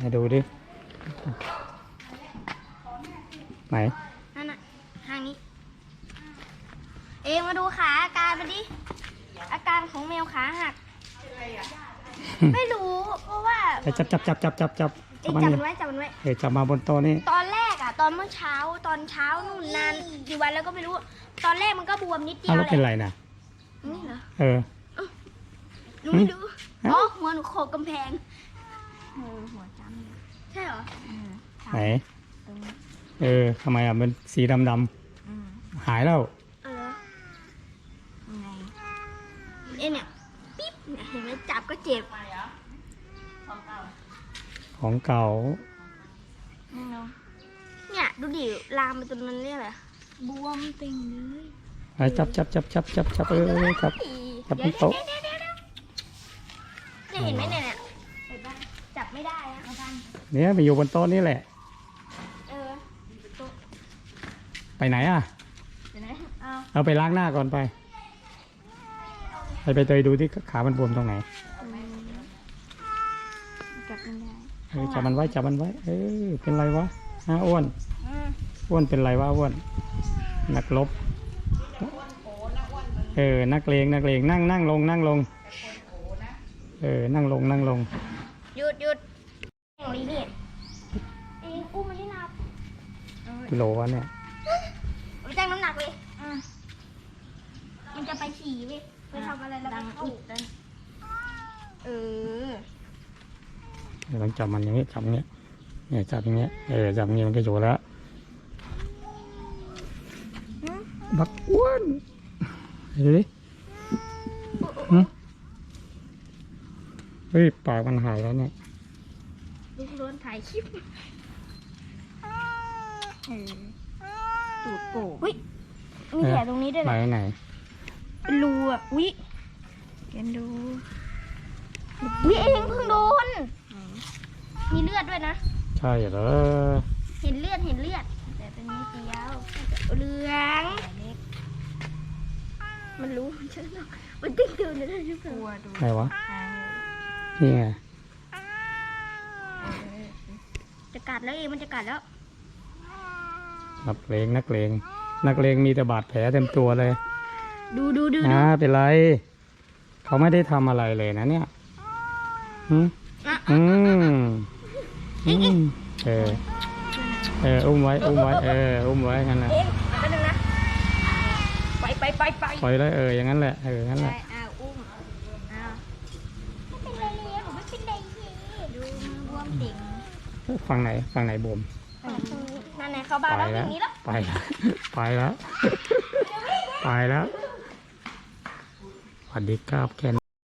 ให้ดูดิ ไหนนั่นน่ะทางนี้ เองมาดูขาอาการมาดิ อาการของแมวขาหัก ไม่รู้เพราะว่าไปจับจับจับจับจับจับเองมันจับดิมันไว้จับมันไว้ เออจับมาบนโต๊ะนี่ ตอนแรกอะตอนเมื่อเช้าตอนเช้านู่นนานกี่วันแล้วก็ไม่รู้ ตอนแรกมันก็บวมนิดเดียเอาวแล้วเป็นแหไรละนะนี่เหรอเออ หนูไม่รู้ฮะอ๋อหัวหนูโขกกำแพง เออหัวจ้ำใช่เหรอไหนเออทำไมอะมันสีดำดำหายแล้ว เออเอ็เนี่ยปิ๊บเนี่ยเห็นไหมจับก็เจ็บของเก่าเนี่ยดูดิลามไปจนมันเรียกอะไรบวมติ่งเลยไปจับจับจับจับจับจับเออเออจับ จับเดี๋ยวบนโต๊ะ เดี๋ยวเดี๋ยวเดี๋ยวเนี่ยเห็นไหมเนี่ย เนี่ยไปอยู่บนโต๊ะนี่แหละ เออไปไหนอะเดี๋ยวนะเอาเอาไปล้างหน้าก่อนไป ไปไปเตยดูที่ขามันบวมตรงไหนจับไม่ได้เออจับมันไว้จับมันไว้ เออเป็นไรวะฮะอ้วน อืมอ้วนเป็นไรวะอ้วน นักลบ เออ นักเลงนักเลงนั่งนั่งลงนั่งลง เออ นั่งลงนั่งลง หยุดหยุด เองลีนี่เองอุ้มมันที่นับกิโลวะเนี่ยไปจ้างน้ำหนักเลยอะมันจะไปขี่เว้ยไปทำอะไรแล้วมันเข้าเออเดี๋ยวต้องจับมันอย่างนี้จับอย่างนี้เนี่ยจับอย่างเงี้ยเออจับอย่างนี้มันก็อยู่แล้วบักอ้วนเฮ้ยหึเฮ้ยปากมันหายแล้วเนี่ย ลูกโดนถ่ายคลิปเออตูดโป่งเฮ้ยมีแผลตรงนี้ด้วยไหนนะไหนเป็นรูอะวิเห็นดูวิเองเพิ่งโดน มีเลือดด้วยนะ ใช่เหรอ เห็นเลือดเห็นเลือด แต่ตัวนี้เดียวเหลืองมันรู้มันเชื่อเนอะมันติ้งตื่นเลยนะทุกคนไหนวะนี่ไง จะกัดแล้วเองมันจะกัดแล้วนักเลงนักเลงนักเลงมีแต่บาดแผลเต็มตัวเลย ดูดูดูอ่าเป็นไร เขาไม่ได้ทำอะไรเลยนะเนี่ยหืมอะอืมอืมเออเอออุ้มไว้อุ้มไว้เอออุ้มไว้งั้นแหละเองแป๊บนึงนะไปไปไปไปปล่อยเลยเอออย่างนั้นแหละเอองั้นแหไปละอ้าวอุ้ม ฝั่งไหนฝั่งไหนบวมนั่นไงเขาบ้าไปแล้วอแล้วย่างนี้แล้วไปแล้วไปแล้วไปแล้วสวัสดีครับแค่